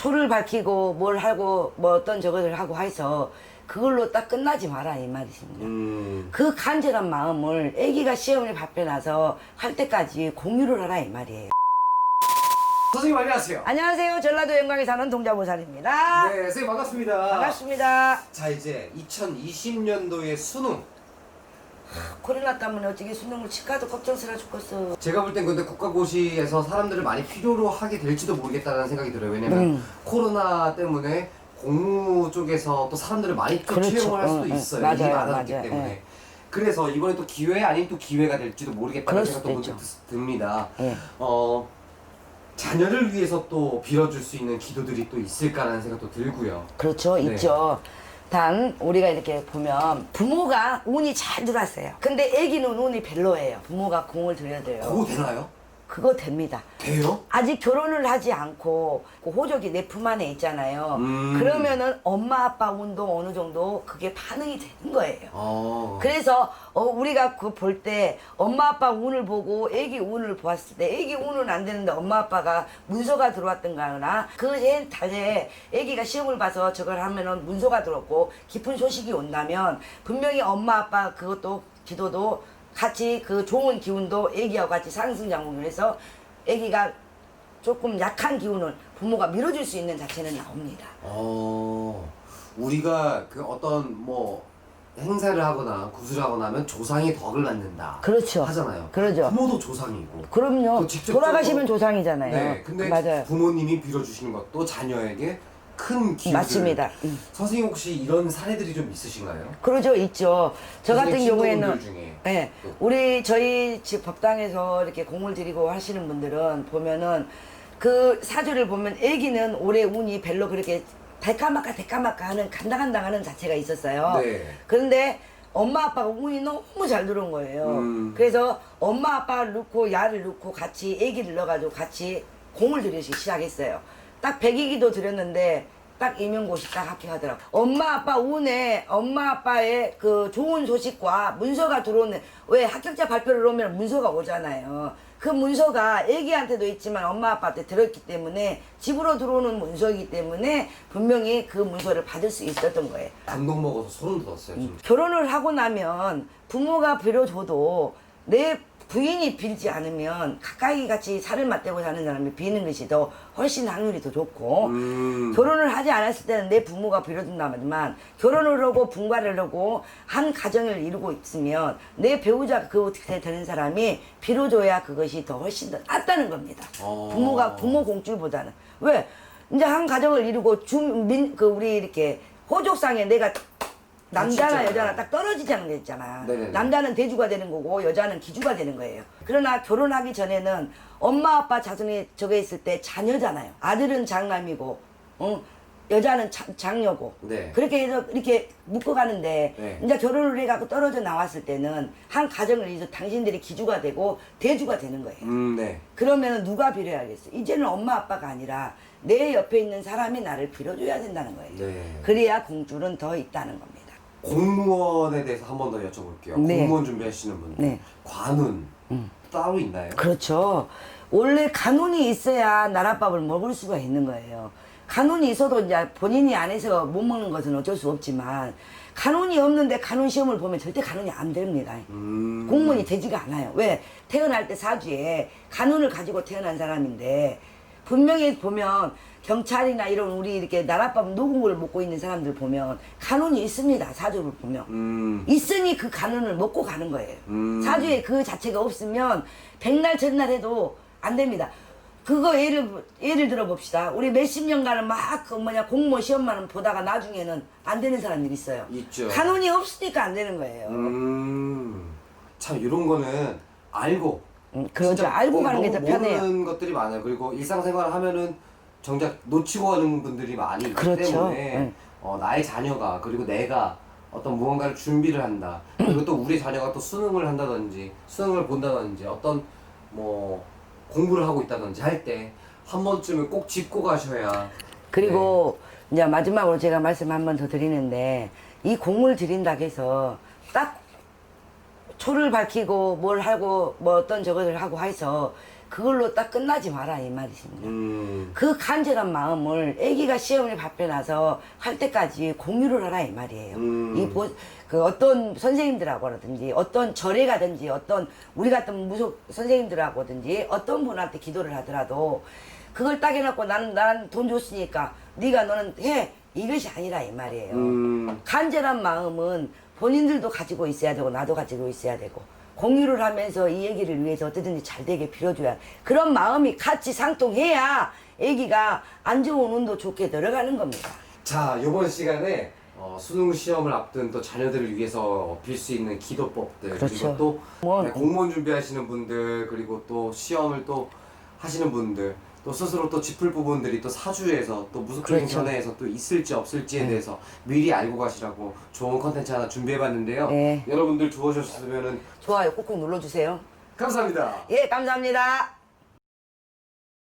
초를 밝히고 뭘 하고 뭐 어떤 저것을 하고 해서 그걸로 딱 끝나지 마라 이 말이십니다. 음. 그 간절한 마음을 아기가 시험을 받고 나서 할 때까지 공유를 하라 이 말이에요. 선생님 안녕하세요. 안녕하세요. 전라도 영광에 사는 동자보살입니다. 네, 선생님 반갑습니다. 반갑습니다. 자, 이제 2020년도의 수능. 코로나 때문에 어떻게 수능을 치카도 걱정스러워 죽겠어. 제가 볼 땐 근데 국가고시에서 사람들을 많이 필요로 하게 될지도 모르겠다는 생각이 들어요. 왜냐면 음. 코로나 때문에 공무 쪽에서 또 사람들을 많이 또 그렇죠. 채용을 할 수도 응, 응. 있어요. 맞아요, 일이 많았기 맞아요. 때문에. 예. 그래서 이번에 또 기회 아닌 또 기회가 될지도 모르겠다는 그럴 생각도 수도 문득 듭니다. 예. 어, 자녀를 위해서 또 빌어줄 수 있는 기도들이 또 있을까라는 생각도 들고요. 그렇죠, 네. 있죠. 단 우리가 이렇게 보면 부모가 운이 잘 들어왔어요. 근데 아기는 운이 별로예요. 부모가 공을 들여줘요. 그거 되나요? 그거 됩니다. 돼요? 아직 결혼을 하지 않고 그 호적이 내 품 안에 있잖아요. 음. 그러면은 엄마 아빠 운도 어느 정도 그게 반응이 되는 거예요. 어. 그래서 어, 우리가 그 볼 때 엄마 아빠 운을 보고 애기 운을 보았을 때 애기 운은 안 되는데 엄마 아빠가 문서가 들어왔던가 그해 달에 애기가 시험을 봐서 저걸 하면은 문서가 들어왔고 깊은 소식이 온다면 분명히 엄마 아빠 그것도 기도도 같이 그 좋은 기운도 애기하고 같이 상승작용을 해서 애기가 조금 약한 기운을 부모가 밀어줄 수 있는 자체는 나옵니다. 어, 우리가 그 어떤 뭐 행사를 하거나 구슬을 하거나 하면 조상의 덕을 낳는다. 그렇죠. 하잖아요. 그러죠. 부모도 조상이고. 그럼요. 또 직접적으로- 돌아가시면 조상이잖아요. 네. 근데 맞아요. 부모님이 빌어주시는 것도 자녀에게 큰 기회. 맞습니다. 음. 선생님 혹시 이런 사례들이 좀 있으신가요? 그러죠, 있죠. 저 같은 선생님 경우에는 친구분들 중에. 네, 우리 저희 집 법당에서 이렇게 공을 들이고 하시는 분들은 보면은 그 사주를 보면 아기는 올해 운이 별로 그렇게 달까마까 달까마까 하는 간당간당 하는 자체가 있었어요. 네. 그런데 엄마 아빠가 운이 너무 잘 들어온 거예요. 음. 그래서 엄마 아빠를 넣고 야를 넣고 같이 아기를 넣어가지고 같이 공을 들이기 시작했어요. 딱 100이기도 들였는데 딱 임용고시 딱 합격하더라고. 엄마 아빠 운에 엄마 아빠의 그 좋은 소식과 문서가 들어오는 왜 합격자 발표를 오면 문서가 오잖아요. 그 문서가 애기한테도 있지만 엄마 아빠한테 들었기 때문에 집으로 들어오는 문서이기 때문에 분명히 그 문서를 받을 수 있었던 거예요. 감동 먹어서 소름 돋았어요. 결혼을 하고 나면 부모가 빌어줘도 내 부인이 빌지 않으면 가까이 같이 살을 맞대고 사는 사람이 비는 것이 더 훨씬 확률이 더 좋고 음. 결혼을 하지 않았을 때는 내 부모가 빌어준다만 결혼을 하고 분가를 하고 한 가정을 이루고 있으면 내 배우자 그렇게 되는 사람이 빌어줘야 그것이 더 훨씬 더 낫다는 겁니다. 어. 부모가 부모 공줄보다는 왜 이제 한 가정을 이루고 주민 그 우리 이렇게 호족상에 내가 남자나 진짜요? 여자나 딱 떨어지자는 게 있잖아. 네네네. 남자는 대주가 되는 거고 여자는 기주가 되는 거예요. 그러나 결혼하기 전에는 엄마 아빠 자손이 저게 있을 때 자녀잖아요. 아들은 장남이고, 어, 여자는 자- 장녀고. 네. 그렇게 해서 이렇게 묶어가는데 네. 이제 결혼을 해갖고 떨어져 나왔을 때는 한 가정을 이제 당신들이 기주가 되고 대주가 되는 거예요. 음, 네. 그러면 누가 빌어야겠어? 이제는 엄마 아빠가 아니라 내 옆에 있는 사람이 나를 빌어줘야 된다는 거예요. 네. 그래야 공줄은 더 있다는 겁니다. 공무원에 대해서 한 번 더 여쭤볼게요. 네. 공무원 준비하시는 분들. 네. 관운 따로 있나요? 그렇죠. 원래 간운이 있어야 나랏밥을 먹을 수가 있는 거예요. 간운이 있어도 이제 본인이 안에서 못 먹는 것은 어쩔 수 없지만 간운이 없는데 간운 시험을 보면 절대 간운이 안 됩니다. 음. 공무원이 되지가 않아요. 왜? 태어날 때 사주에 간운을 가지고 태어난 사람인데 분명히 보면 경찰이나 이런 우리 이렇게 나랏밥 걸 먹고 있는 사람들 보면 간운이 있습니다. 사주를 보면. 음. 있으니 그 간운을 먹고 가는 거예요. 음. 사주에 그 자체가 없으면 백날 전날 해도 안 됩니다. 그거 예를 예를 들어 봅시다. 우리 몇십 년간은 막 그 뭐냐 공무원 시험만 보다가 나중에는 안 되는 사람들이 있어요. 있죠. 간운이 없으니까 안 되는 거예요. 음. 참 이런 거는 알고 음, 그러죠. 진짜 알고 가는 게더 너무 편해요. 모르는 것들이 많아요. 그리고 일상생활 하면은 정작 놓치고 가는 분들이 많이 있기 그렇죠. 때문에 응. 어, 나의 자녀가 그리고 내가 어떤 무언가를 준비를 한다. 그리고 또 우리 자녀가 또 수능을 한다든지 수능을 본다든지 어떤 뭐 공부를 하고 있다든지 할 때 한 번쯤은 꼭 짚고 가셔야 그리고 네. 이제 마지막으로 제가 말씀 한 번 더 드리는데 이 공을 드린다 해서 딱 초를 밝히고 뭘 하고 뭐 어떤 저것을 하고 해서 그걸로 딱 끝나지 마라 이 말이십니다. 음. 그 간절한 마음을 아기가 시험을 받고 나서 할 때까지 공유를 하라 이 말이에요. 음. 이 보, 그 어떤 선생님들하고라든지 어떤 절에 가든지 어떤 우리 같은 무속 선생님들하고든지 어떤 분한테 기도를 하더라도 그걸 딱 해놓고 나는 나는 돈 줬으니까 네가 너는 해 이것이 아니라 이 말이에요. 음. 간절한 마음은 본인들도 가지고 있어야 되고 나도 가지고 있어야 되고 공유를 하면서 이 얘기를 위해서 어떻게든지 잘 되게 빌어줘야 그런 마음이 같이 상통해야 애기가 안 좋은 운도 좋게 들어가는 겁니다. 자, 이번 시간에 어, 수능 시험을 앞둔 또 자녀들을 위해서 빌 수 있는 기도법들 그렇죠. 그리고 또 뭐, 네, 공무원 준비하시는 분들 그리고 또 시험을 또 하시는 분들 또 스스로 또 짚을 부분들이 또 사주에서 또 무속적인 그렇죠. 견해에서 또 있을지 없을지에 대해서 미리 알고 가시라고 좋은 컨텐츠 하나 준비해봤는데요. 네. 여러분들 좋으셨으면 좋아요 꾹꾹 눌러주세요. 감사합니다. 예 감사합니다.